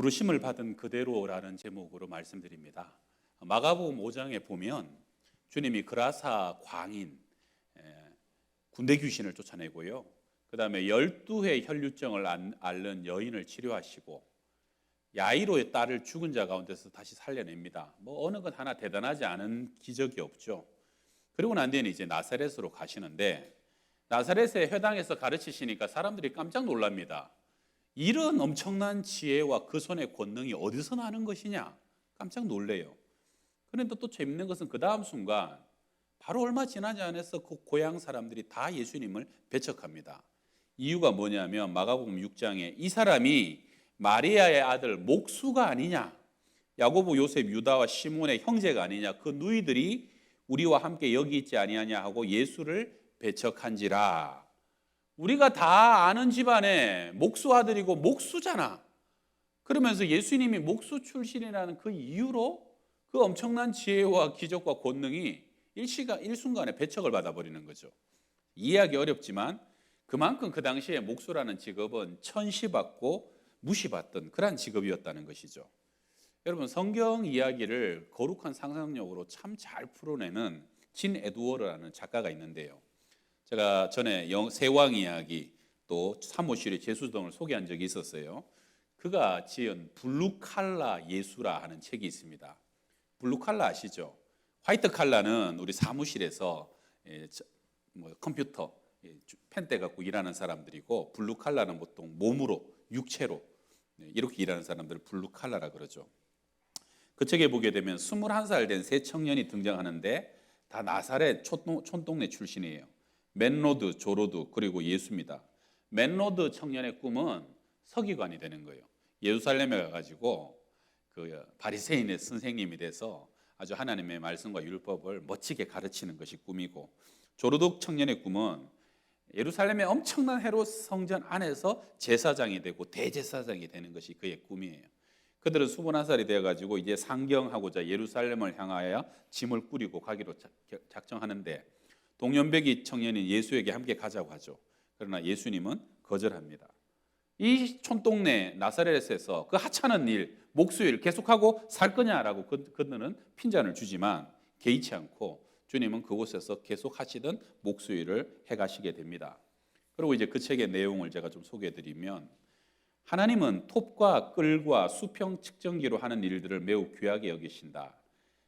부르심을 받은 그대로라는 제목으로 말씀드립니다. 마가복음 5장에 보면 주님이 그라사 광인 에, 군대 귀신을 쫓아내고요. 그다음에 12회 혈류증을 안- 앓는 여인을 치료하시고 야이로의 딸을 죽은 자 가운데서 다시 살려냅니다. 뭐 어느 것 하나 대단하지 않은 기적이 없죠. 그리고 난 뒤에는 이제 나사렛으로 가시는데 나사렛의 회당에서 가르치시니까 사람들이 깜짝 놀랍니다. 이런 엄청난 지혜와 그 손의 권능이 어디서 나는 것이냐? 깜짝 놀래요. 그런데 또 재밌는 것은 그 다음 순간 바로 얼마 지나지 않아서 그 고향 사람들이 다 예수님을 배척합니다. 이유가 뭐냐면 마가복음 6장에 이 사람이 마리아의 아들 목수가 아니냐? 야고보, 요셉, 유다와 시몬의 형제가 아니냐? 그 누이들이 우리와 함께 여기 있지 아니하냐 하고 예수를 배척한지라. 우리가 다 아는 집안에 목수 아들이고 목수잖아. 그러면서 예수님이 목수 출신이라는 그 이유로 그 엄청난 지혜와 기적과 권능이 일시간 일순간에 배척을 받아 버리는 거죠. 이해하기 어렵지만 그만큼 그 당시에 목수라는 직업은 천시받고 무시받던 그러한 직업이었다는 것이죠. 여러분 성경 이야기를 거룩한 상상력으로 참 잘 풀어내는 진 에드워르라는 작가가 있는데요. 제가 전에 영- 세왕 이야기 또 사무실의 제수 등을 소개한 적이 있었어요. 그가 지은 블루칼라 예수라 하는 책이 있습니다. 블루칼라 아시죠? 화이트 칼라는 우리 사무실에서 예, 저- 뭐 컴퓨터 예, 주- 펜대 갖고 일하는 사람들이고 블루칼라는 보통 몸으로 육체로 네, 이렇게 일하는 사람들을 블루칼라라 그러죠. 그 책에 보게 되면 21살 된 세 청년이 등장하는데 다 나사렛 촌동- 촌동네 출신이에요. 맨로드, 조로드 그리고 예수입니다. 맨로드 청년의 꿈은 서기관이 되는 거예요. 예루살렘에 가가지고 그 바리새인의 선생님이 돼서 아주 하나님의 말씀과 율법을 멋지게 가르치는 것이 꿈이고 조르독 청년의 꿈은 예루살렘의 엄청난 헤롯 성전 안에서 제사장이 되고 대제사장이 되는 것이 그의 꿈이에요. 그들은 21살이 되어 가지고 이제 상경하고자 예루살렘을 향하여 짐을 꾸리고 가기로 작- 작정하는데 동년배기 청년인 예수에게 함께 가자고 하죠. 그러나 예수님은 거절합니다. 이 촌동네 나사렛에서 그 하찮은 일, 목수일 계속하고 살 거냐라고 그- 그들은 핀잔을 주지만 개의치 않고 주님은 그곳에서 계속 하시던 목수일을 해가시게 됩니다. 그리고 이제 그 책의 내용을 제가 좀 소개해드리면 하나님은 톱과 끌과 수평 측정기로 하는 일들을 매우 귀하게 여기신다.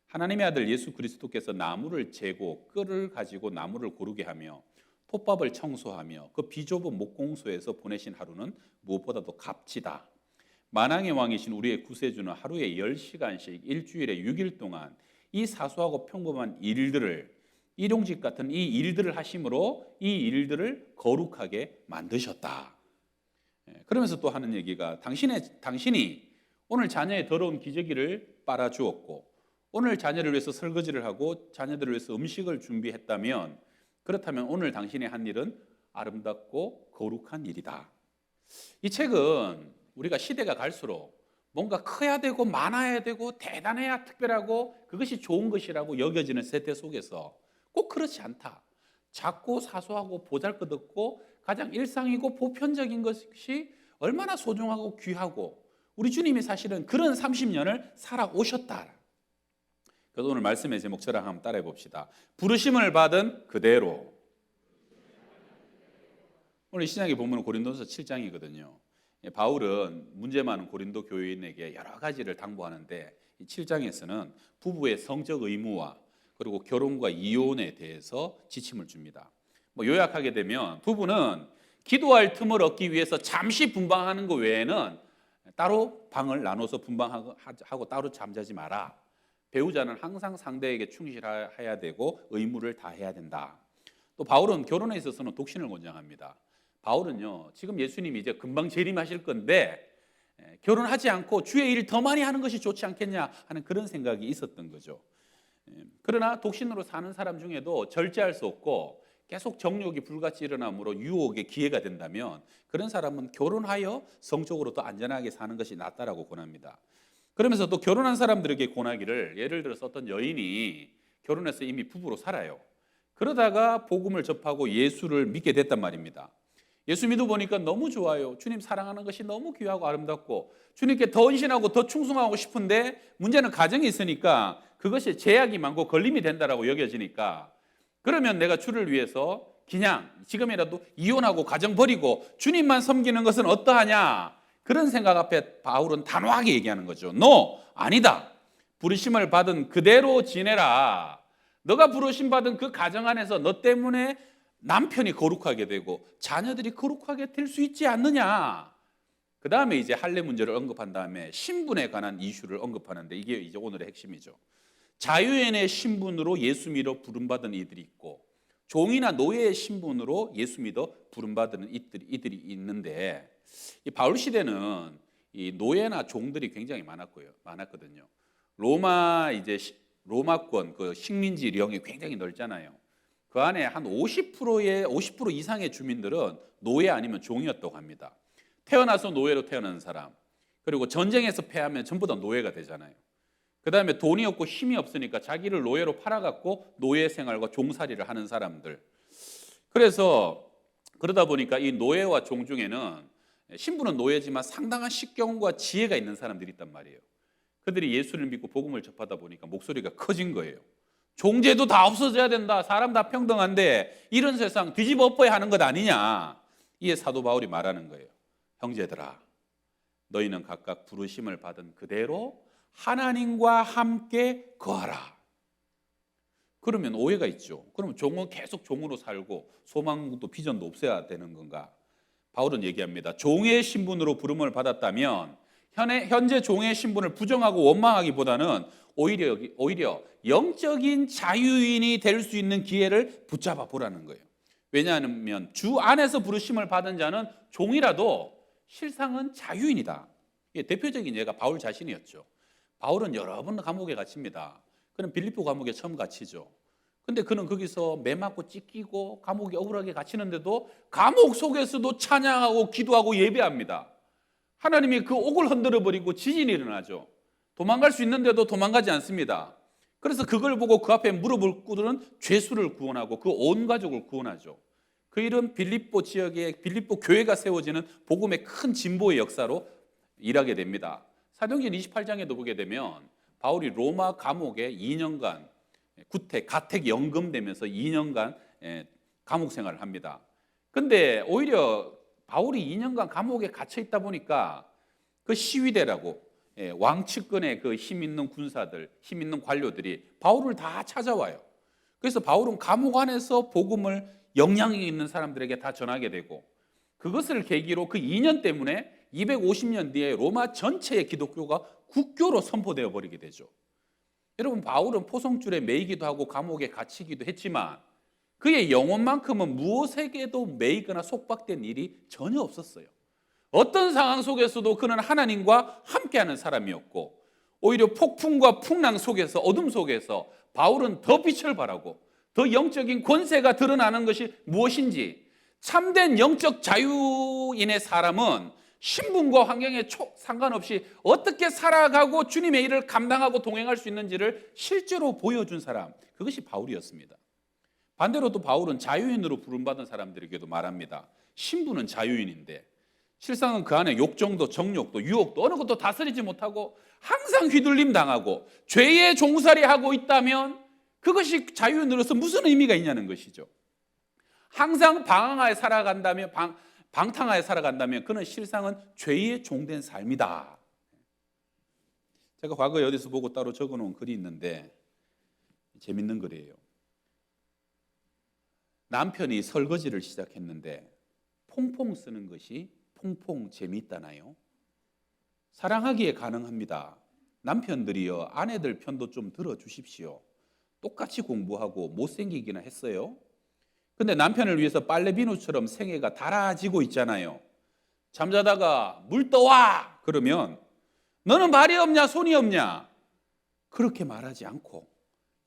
하나님의 아들 예수 그리스도께서 나무를 재고 끌을 가지고 나무를 고르게 하며 톱밥을 청소하며 그 비좁은 목공소에서 보내신 하루는 무엇보다도 값지다. 만왕의 왕이신 우리의 구세주는 하루에 10시간씩 일주일에 6일 동안 이 사소하고 평범한 일들을 일용직 같은 이 일들을 하심으로 이 일들을 거룩하게 만드셨다. 예, 그러면서 또 하는 얘기가 당신의 당신이 오늘 자녀의 더러운 기저귀를 빨아 주었고 오늘 자녀를 위해서 설거지를 하고 자녀들을 위해서 음식을 준비했다면 그렇다면 오늘 당신의 한 일은 아름답고 거룩한 일이다. 이 책은 우리가 시대가 갈수록 뭔가 커야 되고 많아야 되고 대단해야 특별하고 그것이 좋은 것이라고 여겨지는 세대 속에서 꼭 그렇지 않다. 작고 사소하고 보잘것없고 가장 일상이고 보편적인 것이 얼마나 소중하고 귀하고 우리 주님이 사실은 그런 30년을 살아오셨다. 그래서 오늘 말씀의 제목처럼 한번 따라해 봅시다. 부르심을 받은 그대로. 오늘 이 시장에 보면 고린도서 7장이거든요. 예, 바울은 문제 많은 고린도 교인에게 여러 가지를 당부하는데 이 7장에서는 부부의 성적 의무와 그리고 결혼과 이혼에 대해서 지침을 줍니다. 뭐 요약하게 되면 부부는 기도할 틈을 얻기 위해서 잠시 분방하는 것 외에는 따로 방을 나눠서 분방하고 하고 따로 잠자지 마라. 배우자는 항상 상대에게 충실해야 되고 의무를 다해야 된다. 또 바울은 결혼에 있어서는 독신을 권장합니다. 바울은요, 지금 예수님이 이제 금방 재림하실 건데 에, 결혼하지 않고 주의 일을 더 많이 하는 것이 좋지 않겠냐 하는 그런 생각이 있었던 거죠. 에, 그러나 독신으로 사는 사람 중에도 절제할 수 없고 계속 정욕이 불같이 일어나므로 유혹의 기회가 된다면 그런 사람은 결혼하여 성적으로 더 안전하게 사는 것이 낫다라고 권합니다. 그러면서 또 결혼한 사람들에게 권하기를 예를 들어서 어떤 여인이 결혼해서 이미 부부로 살아요. 그러다가 복음을 접하고 예수를 믿게 됐단 말입니다. 예수 믿어 보니까 너무 좋아요. 주님 사랑하는 것이 너무 귀하고 아름답고 주님께 더 헌신하고 더 충성하고 싶은데 문제는 가정이 있으니까 그것이 제약이 많고 걸림이 된다라고 여겨지니까 그러면 내가 주를 위해서 그냥 지금이라도 이혼하고 가정 버리고 주님만 섬기는 것은 어떠하냐? 그런 생각 앞에 바울은 단호하게 얘기하는 거죠. No, 아니다. 부르심을 받은 그대로 지내라. 너가 부르심 받은 그 가정 안에서 너 때문에 남편이 거룩하게 되고 자녀들이 거룩하게 될 수 있지 않느냐. 그 다음에 이제 할례 문제를 언급한 다음에 신분에 관한 이슈를 언급하는데 이게 이제 오늘의 핵심이죠. 자유인의 신분으로 예수 믿어 부름받은 이들이 있고 종이나 노예의 신분으로 예수 믿어 부름받은 이들이, 있는데 이 바울 시대는 이 노예나 종들이 굉장히 많았고요, 많았거든요. 로마 이제 시- 로마권 그 식민지령이 굉장히 넓잖아요. 그 안에 한 50%의 50% 이상의 주민들은 노예 아니면 종이었다고 합니다. 태어나서 노예로 태어난 사람, 그리고 전쟁에서 패하면 전부 다 노예가 되잖아요. 그 다음에 돈이 없고 힘이 없으니까 자기를 노예로 팔아갖고 노예 생활과 종살이를 하는 사람들. 그래서 그러다 보니까 이 노예와 종 중에는 신분은 노예지만 상당한 식경과 지혜가 있는 사람들이 있단 말이에요. 그들이 예수를 믿고 복음을 접하다 보니까 목소리가 커진 거예요. 종제도 다 없어져야 된다. 사람 다 평등한데 이런 세상 뒤집어 엎어야 하는 것 아니냐. 이에 사도 바울이 말하는 거예요. 형제들아, 너희는 각각 부르심을 받은 그대로 하나님과 함께 거하라. 그러면 오해가 있죠. 그러면 종은 계속 종으로 살고 소망도 비전도 없어야 되는 건가? 바울은 얘기합니다. 종의 신분으로 부름을 받았다면 현재, 종의 신분을 부정하고 원망하기보다는 오히려 오히려 영적인 자유인이 될 수 있는 기회를 붙잡아 보라는 거예요. 왜냐하면 주 안에서 부르심을 받은 자는 종이라도 실상은 자유인이다. 대표적인 예가 바울 자신이었죠. 바울은 여러 번 감옥에 갇힙니다. 그는 빌립보 감옥에 처음 갇히죠. 근데 그는 거기서 매 맞고 찢기고 감옥에 억울하게 갇히는데도 감옥 속에서도 찬양하고 기도하고 예배합니다. 하나님이 그 옥을 흔들어 버리고 지진이 일어나죠. 도망갈 수 있는데도 도망가지 않습니다. 그래서 그걸 보고 그 앞에 무릎을 꿇는 죄수를 구원하고 그 온 가족을 구원하죠. 그 일은 빌립보 지역에 빌립보 교회가 세워지는 복음의 큰 진보의 역사로 일하게 됩니다. 사도행전 28장에도 보게 되면 바울이 로마 감옥에 2년간 구택, 가택 연금되면서 2년간 예, 감옥 생활을 합니다. 근데 오히려 바울이 2년간 감옥에 갇혀 있다 보니까 그 시위대라고 예, 왕측근의 그 힘 있는 군사들, 힘 있는 관료들이 바울을 다 찾아와요. 그래서 바울은 감옥 안에서 복음을 영향이 있는 사람들에게 다 전하게 되고 그것을 계기로 그 2년 때문에 250년 뒤에 로마 전체의 기독교가 국교로 선포되어 버리게 되죠. 여러분 바울은 포성줄에 매이기도 하고 감옥에 갇히기도 했지만 그의 영혼만큼은 무엇에게도 매이거나 속박된 일이 전혀 없었어요. 어떤 상황 속에서도 그는 하나님과 함께하는 사람이었고 오히려 폭풍과 풍랑 속에서 어둠 속에서 바울은 더 빛을 발하고 더 영적인 권세가 드러나는 것이 무엇인지 참된 영적 자유인의 사람은 신분과 환경에 초- 상관없이 어떻게 살아가고 주님의 일을 감당하고 동행할 수 있는지를 실제로 보여준 사람 그것이 바울이었습니다. 반대로 또 바울은 자유인으로 부름받은 사람들에게도 말합니다. 신분은 자유인인데 실상은 그 안에 욕정도 정욕도 유혹도 어느 것도 다스리지 못하고 항상 휘둘림 당하고 죄의 종살이 하고 있다면 그것이 자유인으로서 무슨 의미가 있냐는 것이죠. 항상 방황하에 살아간다면 방, 방탕하에 살아간다면 그는 실상은 죄의 종된 삶이다. 제가 과거에 어디서 보고 따로 적어놓은 글이 있는데 재밌는 글이에요. 남편이 설거지를 시작했는데 퐁퐁 쓰는 것이 퐁퐁 재미있다나요? 사랑하기에 가능합니다. 남편들이여 아내들 편도 좀 들어주십시오. 똑같이 공부하고 못생기기나 했어요. 근데 남편을 위해서 빨래 비누처럼 생애가 달아지고 있잖아요. 잠자다가 물 떠와! 그러면 너는 발이 없냐, 손이 없냐? 그렇게 말하지 않고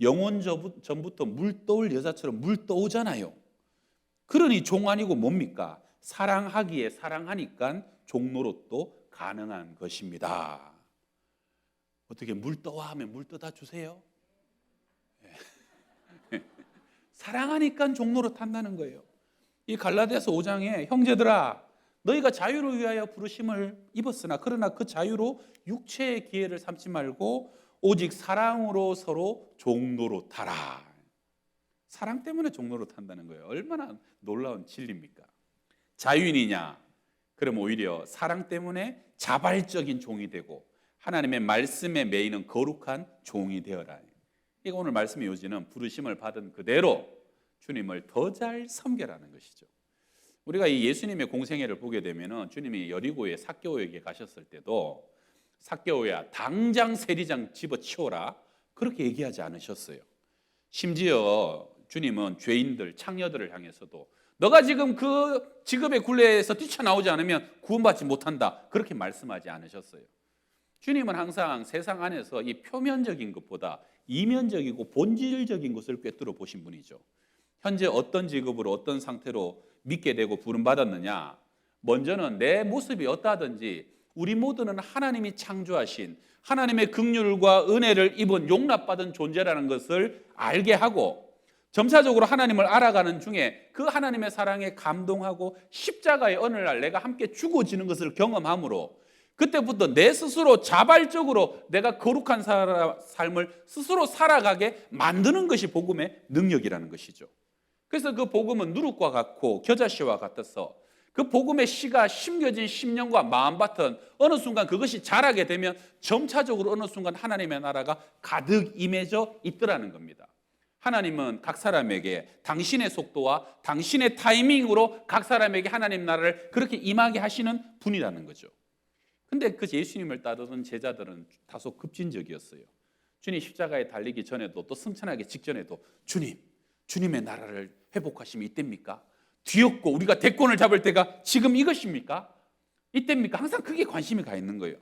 영혼 전부터 물 떠올 여자처럼 물 떠오잖아요. 그러니 종 아니고 뭡니까? 사랑하기에 사랑하니까 종노릇도 가능한 것입니다. 어떻게 물 떠와 하면 물 떠다 주세요? 사랑하니까 종로로 탄다는 거예요. 이 갈라디아서 5장에 형제들아 너희가 자유를 위하여 부르심을 입었으나 그러나 그 자유로 육체의 기회를 삼지 말고 오직 사랑으로 서로 종로로 타라. 사랑 때문에 종로로 탄다는 거예요. 얼마나 놀라운 진리입니까? 자유인이냐? 그럼 오히려 사랑 때문에 자발적인 종이 되고 하나님의 말씀에 매이는 거룩한 종이 되어라. 이거 오늘 말씀의 요지는 부르심을 받은 그대로 주님을 더 잘 섬겨라는 것이죠. 우리가 이 예수님의 공생애를 보게 되면은 주님이 여리고의 사개오에게 가셨을 때도 사개오야 당장 세리장 집어치워라 그렇게 얘기하지 않으셨어요. 심지어 주님은 죄인들 창녀들을 향해서도 너가 지금 그 직업의 굴레에서 뛰쳐나오지 않으면 구원받지 못한다 그렇게 말씀하지 않으셨어요. 주님은 항상 세상 안에서 이 표면적인 것보다 이면적이고 본질적인 것을 꿰뚫어 보신 분이죠. 현재 어떤 직업으로 어떤 상태로 믿게 되고 부름 받았느냐? 먼저는 내 모습이 어떠하든지 우리 모두는 하나님이 창조하신 하나님의 긍휼과 은혜를 입은 용납받은 존재라는 것을 알게 하고 점차적으로 하나님을 알아가는 중에 그 하나님의 사랑에 감동하고 십자가의 어느 날 내가 함께 죽어지는 것을 경험함으로 그때부터 내 스스로 자발적으로 내가 거룩한 살아- 삶을 스스로 살아가게 만드는 것이 복음의 능력이라는 것이죠. 그래서 그 복음은 누룩과 같고 겨자씨와 같아서 그 복음의 씨가 심겨진 심령과 마음 밭은 어느 순간 그것이 자라게 되면 점차적으로 어느 순간 하나님의 나라가 가득 임해져 있더라는 겁니다. 하나님은 각 사람에게 당신의 속도와 당신의 타이밍으로 각 사람에게 하나님 나라를 그렇게 임하게 하시는 분이라는 거죠. 근데 그 예수님을 따르던 제자들은 다소 급진적이었어요. 주님 십자가에 달리기 전에도 또 승천하기 직전에도 주님, 주님의 나라를 회복하심이 이때입니까? 뒤엎고 우리가 대권을 잡을 때가 지금 이것입니까? 이때입니까? 항상 그게 관심이 가 있는 거예요.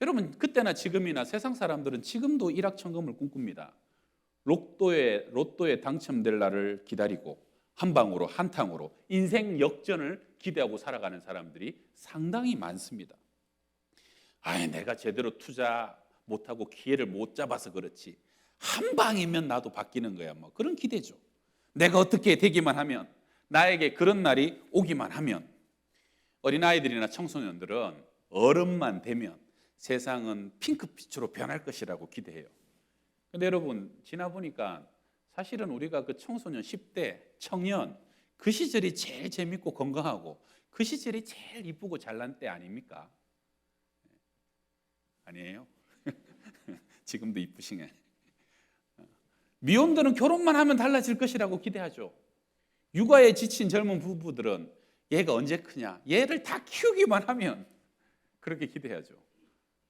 여러분 그때나 지금이나 세상 사람들은 지금도 일확천금을 꿈꿉니다. 로또에 로또에 당첨될 날을 기다리고 한 방으로 한 탕으로 인생 역전을 기대하고 살아가는 사람들이 상당히 많습니다. 아, 내가 제대로 투자 못하고 기회를 못 잡아서 그렇지. 한 방이면 나도 바뀌는 거야. 뭐 그런 기대죠. 내가 어떻게 되기만 하면 나에게 그런 날이 오기만 하면 어린아이들이나 청소년들은 어른만 되면 세상은 핑크빛으로 변할 것이라고 기대해요. 근데 여러분 지나 보니까 사실은 우리가 그 청소년 10대 청년 그 시절이 제일 재밌고 건강하고 그 시절이 제일 이쁘고 잘난 때 아닙니까? 아니에요? 지금도 이쁘시네. 미혼들은 결혼만 하면 달라질 것이라고 기대하죠. 육아에 지친 젊은 부부들은 얘가 언제 크냐? 얘를 다 키우기만 하면 그렇게 기대하죠.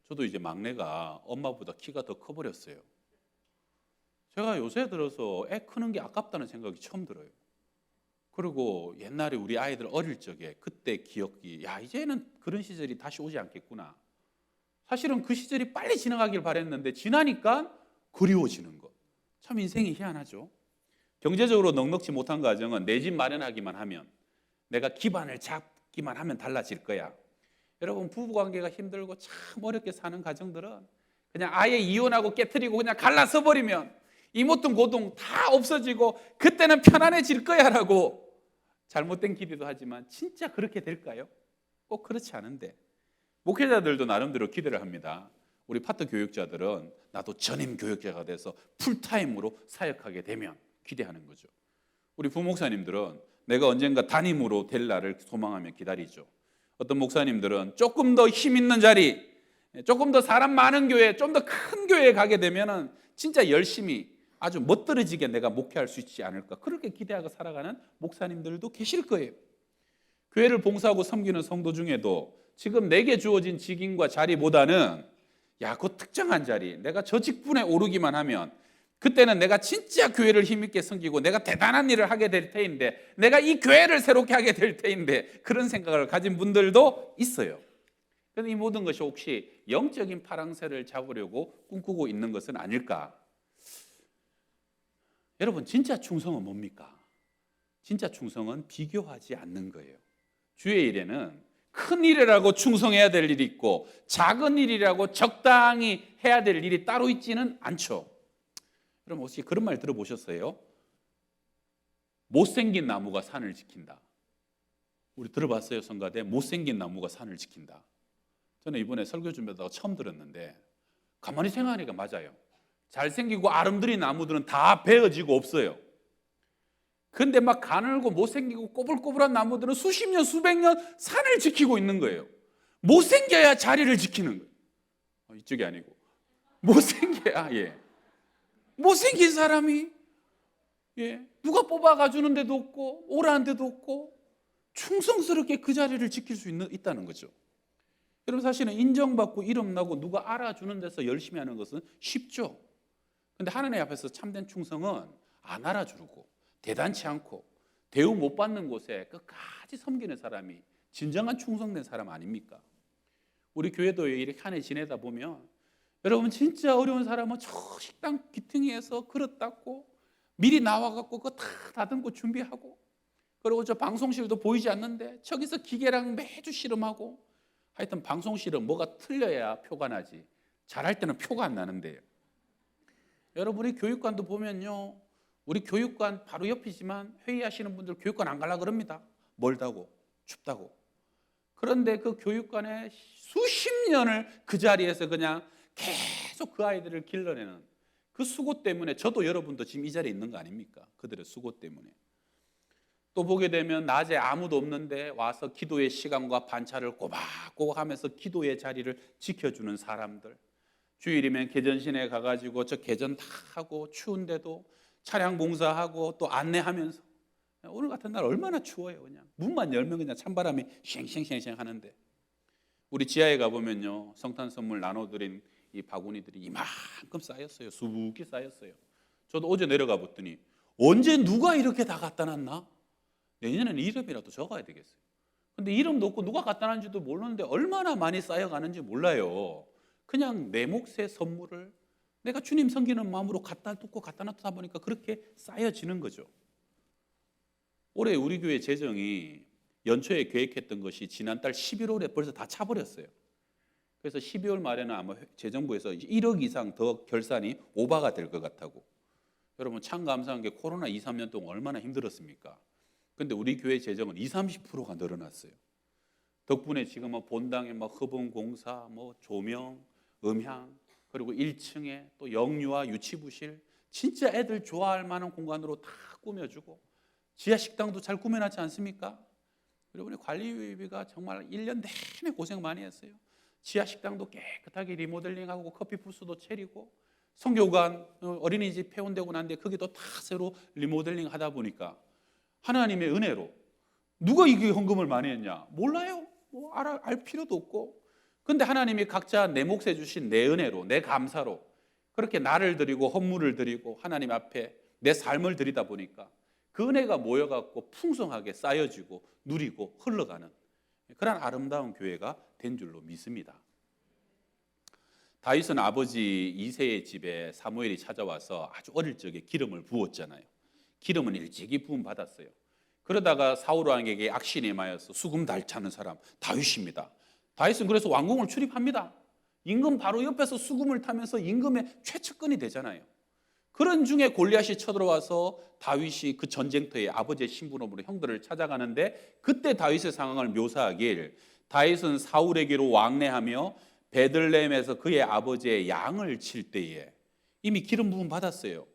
저도 이제 막내가 엄마보다 키가 더 커버렸어요. 제가 요새 들어서 애 크는 게 아깝다는 생각이 처음 들어요. 그리고 옛날에 우리 아이들 어릴 적에 그때 기억이 야 이제는 그런 시절이 다시 오지 않겠구나. 사실은 그 시절이 빨리 지나가길 바랬는데 지나니까 그리워지는 것. 참 인생이 희한하죠. 경제적으로 넉넉지 못한 가정은 내 집 마련하기만 하면 내가 기반을 잡기만 하면 달라질 거야. 여러분 부부 관계가 힘들고 참 어렵게 사는 가정들은 그냥 아예 이혼하고 깨뜨리고 그냥 갈라서 버리면 이모통 고동 다 없어지고 그때는 편안해질 거야라고 잘못된 기대도 하지만 진짜 그렇게 될까요? 꼭 그렇지 않은데 목회자들도 나름대로 기대를 합니다. 우리 파트 교육자들은 나도 전임 교육자가 돼서 풀타임으로 사역하게 되면 기대하는 거죠. 우리 부목사님들은 내가 언젠가 담임으로 될 날을 소망하며 기다리죠. 어떤 목사님들은 조금 더 힘 있는 자리, 조금 더 사람 많은 교회, 좀 더 큰 교회에 가게 되면은 진짜 열심히 아주 멋들어지게 내가 목회할 수 있지 않을까 그렇게 기대하고 살아가는 목사님들도 계실 거예요. 교회를 봉사하고 섬기는 성도 중에도 지금 내게 주어진 직임과 자리보다는 야, 그 특정한 자리, 내가 저 직분에 오르기만 하면 그때는 내가 진짜 교회를 힘있게 섬기고 내가 대단한 일을 하게 될 테인데 내가 이 교회를 새롭게 하게 될 테인데 그런 생각을 가진 분들도 있어요. 그런데 이 모든 것이 혹시 영적인 파랑새를 잡으려고 꿈꾸고 있는 것은 아닐까? 여러분 진짜 충성은 뭡니까? 진짜 충성은 비교하지 않는 거예요. 주의 일에는 큰 일이라고 충성해야 될 일이 있고 작은 일이라고 적당히 해야 될 일이 따로 있지는 않죠. 여러분 혹시 그런 말 들어보셨어요? 못생긴 나무가 산을 지킨다. 우리 들어봤어요, 성가대 못생긴 나무가 산을 지킨다. 저는 이번에 설교 준비하다가 처음 들었는데 가만히 생각하니까 맞아요. 잘생기고 아름드린 나무들은 다 베어지고 없어요. 근데 막 가늘고 못생기고 꼬불꼬불한 나무들은 수십 년, 수백 년 산을 지키고 있는 거예요. 못생겨야 자리를 지키는 거예요. 어, 이쪽이 아니고. 못생겨야, 예. 못생긴 사람이, 예. 누가 뽑아가 주는 데도 없고, 오라는 데도 없고, 충성스럽게 그 자리를 지킬 수 있는, 있다는 거죠. 여러분 사실은 인정받고 이름 나고 누가 알아주는 데서 열심히 하는 것은 쉽죠. 근데 하나님 앞에서 참된 충성은 안 알아주고 대단치 않고 대우 못 받는 곳에 끝까지 섬기는 사람이 진정한 충성된 사람 아닙니까? 우리 교회도 이렇게 한 해 지내다 보면 여러분 진짜 어려운 사람은 저 식당 기퉁이에서 그릇 닦고 미리 나와갖고 그거 다 다듬고 준비하고 그리고 저 방송실도 보이지 않는데 저기서 기계랑 매주 실험하고 하여튼 방송실은 뭐가 틀려야 표가 나지 잘할 때는 표가 안 나는데요. 여러분이 교육관도 보면요. 우리 교육관 바로 옆이지만 회의하시는 분들 교육관 안 가려 그럽니다. 멀다고 춥다고. 그런데 그 교육관에 수십 년을 그 자리에서 그냥 계속 그 아이들을 길러내는 그 수고 때문에 저도 여러분도 지금 이 자리에 있는 거 아닙니까? 그들의 수고 때문에. 또 보게 되면 낮에 아무도 없는데 와서 기도의 시간과 반차를 꼬박꼬박 하면서 기도의 자리를 지켜주는 사람들. 주일이면 개전신에 가가지고 저 개전 다 하고 추운데도 차량 봉사하고 또 안내하면서. 오늘 같은 날 얼마나 추워요 그냥. 문만 열면 그냥 찬바람이 쉥쉥쉥쉥 하는데. 우리 지하에 가보면요 성탄 선물 나눠드린 이 바구니들이 이만큼 쌓였어요. 수북히 쌓였어요. 저도 어제 내려가 봤더니 언제 누가 이렇게 다 갖다 놨나? 내년에는 이름이라도 적어야 되겠어요. 근데 이름도 없고 누가 갖다 놨는지도 모르는데 얼마나 많이 쌓여가는지 몰라요. 그냥 내 몫의 선물을 내가 주님 섬기는 마음으로 갖다 두고 갖다 놔두다 보니까 그렇게 쌓여지는 거죠. 올해 우리 교회 재정이 연초에 계획했던 것이 지난달 11월에 벌써 다 차버렸어요. 그래서 12월 말에는 아마 재정부에서 1억 이상 더 결산이 오바가 될 것 같다고. 여러분 참 감사한 게 코로나 2, 3년 동안 얼마나 힘들었습니까? 근데 우리 교회 재정은 2, 30%가 늘어났어요. 덕분에 지금은 본당에 막 허분 공사, 뭐 조명, 음향, 그리고 1층에 또 영유아 유치부실 진짜 애들 좋아할 만한 공간으로 다 꾸며주고 지하 식당도 잘 꾸며놨지 않습니까? 여러분의 관리비가 정말 1년 내내 고생 많이 했어요. 지하 식당도 깨끗하게 리모델링하고 커피 부스도 차리고 성교관 어, 어린이집 폐원되고 난데 거기도 다 새로 리모델링 하다 보니까 하나님의 은혜로 누가 이게 헌금을 많이 했냐? 몰라요. 뭐 알아, 알 필요도 없고 근데 하나님이 각자 내 몫에 주신 내 은혜로, 내 감사로 그렇게 나를 드리고 헌물을 드리고 하나님 앞에 내 삶을 드리다 보니까 그 은혜가 모여갖고 풍성하게 쌓여지고 누리고 흘러가는 그런 아름다운 교회가 된 줄로 믿습니다. 다윗은 아버지 이세의 집에 사무엘이 찾아와서 아주 어릴 적에 기름을 부었잖아요. 기름은 일찍이 부음 받았어요. 그러다가 사울 왕에게 악신이 마여서 수금 달차는 사람 다윗입니다. 다윗은 그래서 왕궁을 출입합니다. 임금 바로 옆에서 수금을 타면서 임금의 최측근이 되잖아요. 그런 중에 골리앗이 쳐들어와서 다윗이 그 전쟁터에 아버지의 신부름으로 형들을 찾아가는데 그때 다윗의 상황을 묘사하길 다윗은 사울에게로 왕래하며 베들레헴에서 그의 아버지의 양을 칠 때에 이미 기름 부음 받았어요.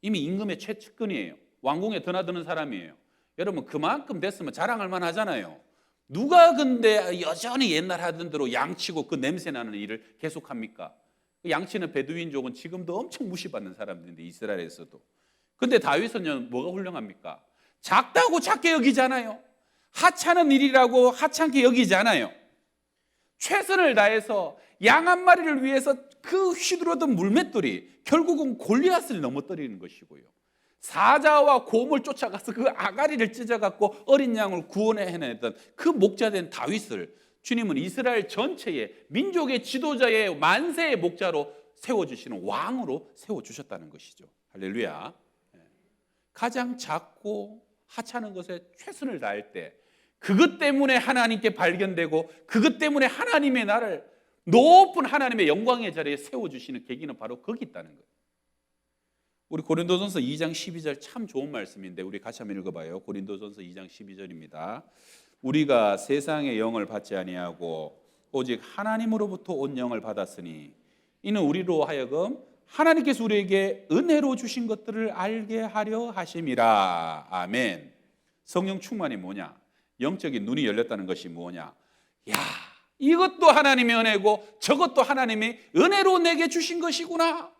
이미 임금의 최측근이에요. 왕궁에 드나드는 사람이에요. 여러분 그만큼 됐으면 자랑할 만하잖아요. 누가 근데 여전히 옛날 하던 대로 양치고 그 냄새 나는 일을 계속합니까? 그 양치는 베두인족은 지금도 엄청 무시받는 사람들인데 이스라엘에서도. 근데 다윗은 뭐가 훌륭합니까? 작다고 작게 여기잖아요. 하찮은 일이라고 하찮게 여기잖아요. 최선을 다해서 양 한 마리를 위해서 그 휘두르던 물맷돌이 결국은 골리앗을 넘어뜨리는 것이고요. 사자와 곰을 쫓아가서 그 아가리를 찢어갖고 어린 양을 구원해내던 그 목자된 다윗을 주님은 이스라엘 전체의 민족의 지도자의 만세의 목자로 세워주시는 왕으로 세워주셨다는 것이죠. 할렐루야. 예. 가장 작고 하찮은 것에 최선을 다할 때 그것 때문에 하나님께 발견되고 그것 때문에 하나님의 나를 높은 하나님의 영광의 자리에 세워주시는 계기는 바로 거기 있다는 거예요. 우리 고린도전서 2장 12절 참 좋은 말씀인데 우리 같이 한번 읽어봐요. 고린도전서 2장 12절입니다. 우리가 세상의 영을 받지 아니하고 오직 하나님으로부터 온 영을 받았으니 이는 우리로 하여금 하나님께서 우리에게 은혜로 주신 것들을 알게 하려 하심이라. 아멘. 성령 충만이 뭐냐? 영적인 눈이 열렸다는 것이 뭐냐? 야, 이것도 하나님의 은혜고 저것도 하나님의 은혜로 내게 주신 것이구나.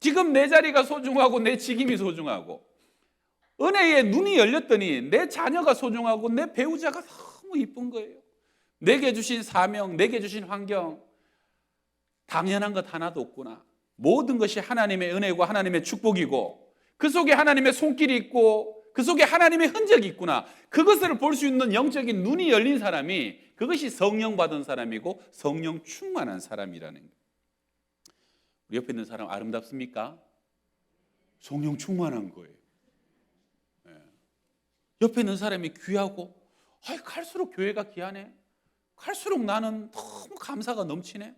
지금 내 자리가 소중하고 내 직임이 소중하고 은혜에 눈이 열렸더니 내 자녀가 소중하고 내 배우자가 너무 이쁜 거예요. 내게 주신 사명, 내게 주신 환경 당연한 것 하나도 없구나. 모든 것이 하나님의 은혜고 하나님의 축복이고 그 속에 하나님의 손길이 있고 그 속에 하나님의 흔적이 있구나. 그것을 볼 수 있는 영적인 눈이 열린 사람이 그것이 성령 받은 사람이고 성령 충만한 사람이라는 거예요. 우리 옆에 있는 사람 아름답습니까? 성령 충만한 거예요. 예. 옆에 있는 사람이 귀하고, 아이, 갈수록 교회가 귀하네. 갈수록 나는 너무 감사가 넘치네.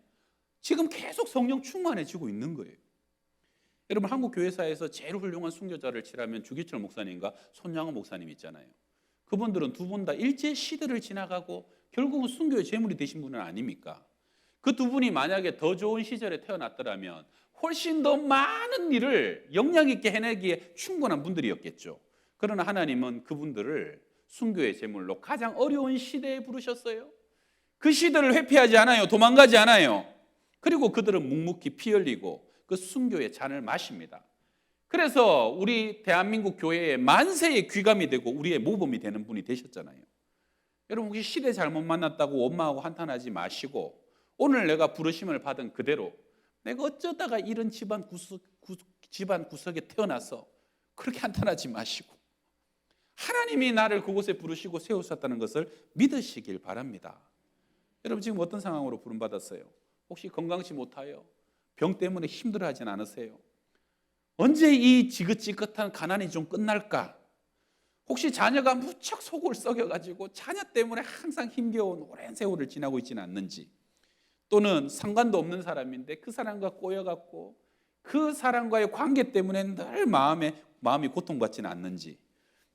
지금 계속 성령 충만해지고 있는 거예요. 여러분 한국 교회사에서 제일 훌륭한 순교자를 치라면 주기철 목사님과 손양호 목사님 있잖아요. 그분들은 두 분 다 일제 시대를 지나가고 결국은 순교의 제물이 되신 분은 아닙니까? 그 두 분이 만약에 더 좋은 시절에 태어났더라면 훨씬 더 많은 일을 역량 있게 해내기에 충분한 분들이었겠죠. 그러나 하나님은 그분들을 순교의 제물로 가장 어려운 시대에 부르셨어요. 그 시대를 회피하지 않아요. 도망가지 않아요. 그리고 그들은 묵묵히 피 흘리고 그 순교의 잔을 마십니다. 그래서 우리 대한민국 교회에 만세의 귀감이 되고 우리의 모범이 되는 분이 되셨잖아요. 여러분 혹시 시대 잘못 만났다고 원망하고 한탄하지 마시고 오늘 내가 부르심을 받은 그대로 내가 어쩌다가 이런 집안 구석, 구, 집안 구석에 태어나서 그렇게 한탄하지 마시고 하나님이 나를 그곳에 부르시고 세우셨다는 것을 믿으시길 바랍니다. 여러분 지금 어떤 상황으로 부름받았어요? 혹시 건강치 못하여 병 때문에 힘들어하진 않으세요? 언제 이 지긋지긋한 가난이 좀 끝날까? 혹시 자녀가 무척 속을 썩여가지고 자녀 때문에 항상 힘겨운 오랜 세월을 지나고 있지는 않는지 또는 상관도 없는 사람인데 그 사람과 꼬여갖고 그 사람과의 관계 때문에 늘 마음에 마음이 고통받지는 않는지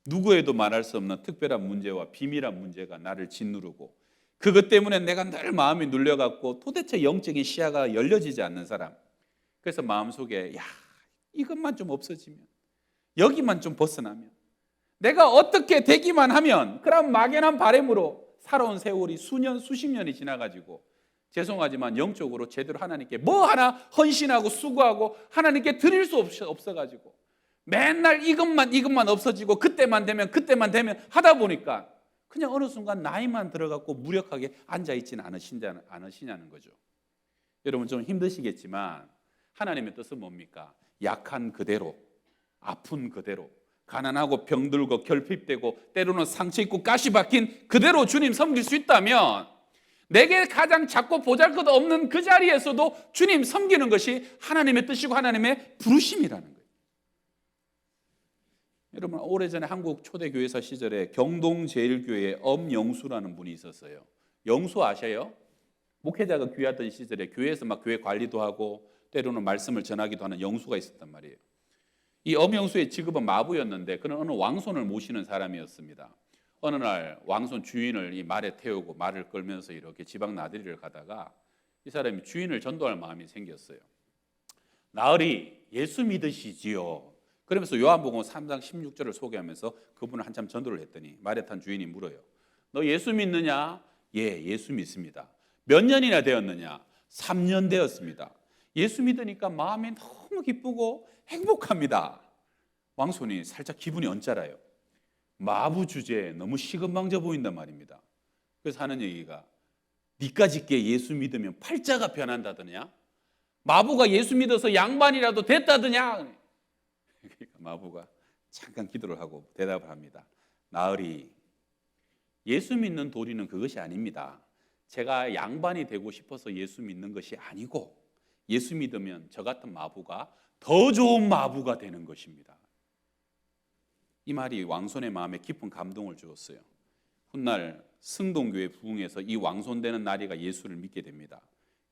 누구에도 말할 수 없는 특별한 문제와 비밀한 문제가 나를 짓누르고 그것 때문에 내가 늘 마음이 눌려갖고 도대체 영적인 시야가 열려지지 않는 사람. 그래서 마음속에 야 이것만 좀 없어지면 여기만 좀 벗어나면 내가 어떻게 되기만 하면 그런 막연한 바램으로 살아온 세월이 수년 수십 년이 지나가지고 죄송하지만 영적으로 제대로 하나님께 뭐 하나 헌신하고 수고하고 하나님께 드릴 수 없어 가지고 맨날 이것만 이것만 없어지고 그때만 되면 그때만 되면 하다 보니까 그냥 어느 순간 나이만 들어갖고 무력하게 앉아 있지는 않으시냐는 거죠. 여러분 좀 힘드시겠지만 하나님의 뜻은 뭡니까? 약한 그대로, 아픈 그대로, 가난하고 병들고 결핍되고 때로는 상처 있고 가시 박힌 그대로 주님 섬길 수 있다면 내게 가장 작고 보잘것 없는 그 자리에서도 주님 섬기는 것이 하나님의 뜻이고 하나님의 부르심이라는 거예요. 여러분 오래전에 한국 초대 교회사 시절에 경동 제일교회 엄영수라는 분이 있었어요. 영수 아셔요? 목회자가 귀하던 시절에 교회에서 막 교회 관리도 하고 때로는 말씀을 전하기도 하는 영수가 있었단 말이에요. 이 엄영수의 직업은 마부였는데 그는 어느 왕손을 모시는 사람이었습니다. 어느 날 왕손 주인을 이 말에 태우고 말을 끌면서 이렇게 지방 나들이를 가다가 이 사람이 주인을 전도할 마음이 생겼어요. 나으리 예수 믿으시지요. 그러면서 요한복음 3장 16절을 소개하면서 그분을 한참 전도를 했더니 말에 탄 주인이 물어요. 너 예수 믿느냐? 예, 예수 믿습니다. 몇 년이나 되었느냐? 3년 되었습니다. 예수 믿으니까 마음이 너무 기쁘고 행복합니다. 왕손이 살짝 기분이 언짢아요. 마부 주제에 너무 시건방져 보인단 말입니다. 그래서 하는 얘기가 니까짓게 예수 믿으면 팔자가 변한다더냐? 마부가 예수 믿어서 양반이라도 됐다더냐? 그러니까 마부가 잠깐 기도를 하고 대답을 합니다. 나으리 예수 믿는 도리는 그것이 아닙니다. 제가 양반이 되고 싶어서 예수 믿는 것이 아니고 예수 믿으면 저 같은 마부가 더 좋은 마부가 되는 것입니다. 이 말이 왕손의 마음에 깊은 감동을 주었어요. 훗날 승동교회 부흥에서 이 왕손 되는 나리가 예수를 믿게 됩니다.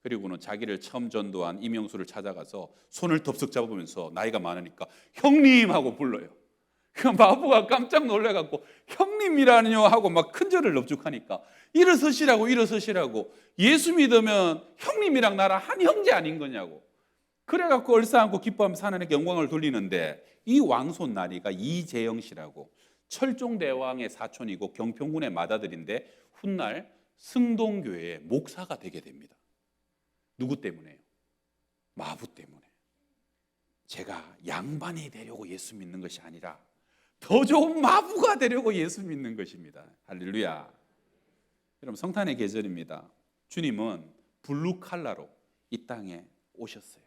그리고는 자기를 처음 전도한 이명수를 찾아가서 손을 덥석 잡으면서 나이가 많으니까 형님 하고 불러요. 그 마부가 깜짝 놀래갖고 형님이라뇨 하고 막 큰절을 넙죽하니까 일어서시라고 일어서시라고 예수 믿으면 형님이랑 나랑 한 형제 아닌 거냐고 그래갖고 얼싸안고 기뻐하면서 하나님께 영광을 돌리는데 이 왕손 나리가 이재영 씨라고 철종 대왕의 사촌이고 경평군의 맏아들인데 훗날 승동교회의 목사가 되게 됩니다. 누구 때문에요? 마부 때문에. 제가 양반이 되려고 예수 믿는 것이 아니라 더 좋은 마부가 되려고 예수 믿는 것입니다. 할렐루야. 여러분 성탄의 계절입니다. 주님은 블루 칼라로 이 땅에 오셨어요.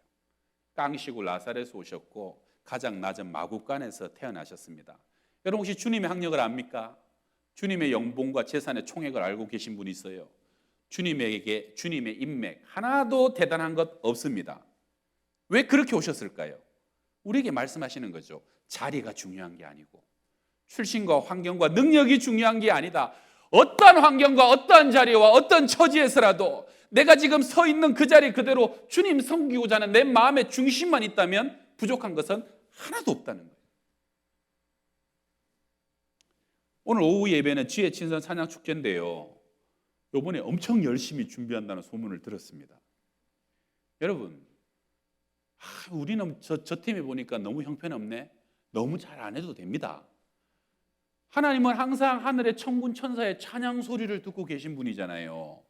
깡시고 라사렛에서 오셨고 가장 낮은 마구간에서 태어나셨습니다. 여러분 혹시 주님의 학력을 압니까? 주님의 연봉과 재산의 총액을 알고 계신 분이 있어요. 주님에게 주님의 인맥 하나도 대단한 것 없습니다. 왜 그렇게 오셨을까요? 우리에게 말씀하시는 거죠. 자리가 중요한 게 아니고 출신과 환경과 능력이 중요한 게 아니다. 어떠한 환경과 어떠한 자리와 어떤 처지에서라도 내가 지금 서 있는 그 자리 그대로 주님 섬기고자 하는 내 마음의 중심만 있다면 부족한 것은 하나도 없다는 거예요. 오늘 오후 예배는 지혜 친선 찬양 축제인데요. 요번에 엄청 열심히 준비한다는 소문을 들었습니다. 여러분, 아, 우리는 저, 저 팀에 보니까 너무 형편없네. 너무 잘 안 해도 됩니다. 하나님은 항상 하늘의 천군 천사의 찬양 소리를 듣고 계신 분이잖아요.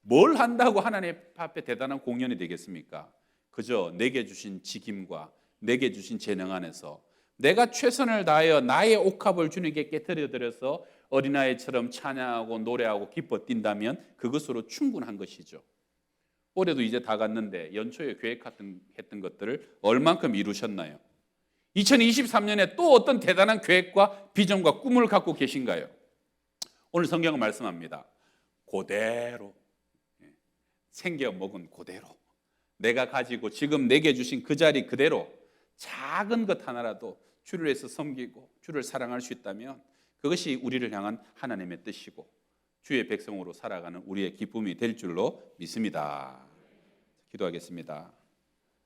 뭘 한다고 하나님 앞에 대단한 공연이 되겠습니까? 그저 내게 주신 직임과 내게 주신 재능 안에서 내가 최선을 다하여 나의 옥합을 주님께 깨뜨려 드려서 어린아이처럼 찬양하고 노래하고 기뻐 뛴다면 그것으로 충분한 것이죠. 올해도 이제 다 갔는데 연초에 계획했던 했던 것들을 얼만큼 이루셨나요? 2023년에 또 어떤 대단한 계획과 비전과 꿈을 갖고 계신가요? 오늘 성경은 말씀합니다. 그대로 예, 챙겨 먹은 그대로 내가 가지고 지금 내게 주신 그 자리 그대로 작은 것 하나라도 주를 위해서 섬기고 주를 사랑할 수 있다면 그것이 우리를 향한 하나님의 뜻이고 주의 백성으로 살아가는 우리의 기쁨이 될 줄로 믿습니다. 기도하겠습니다.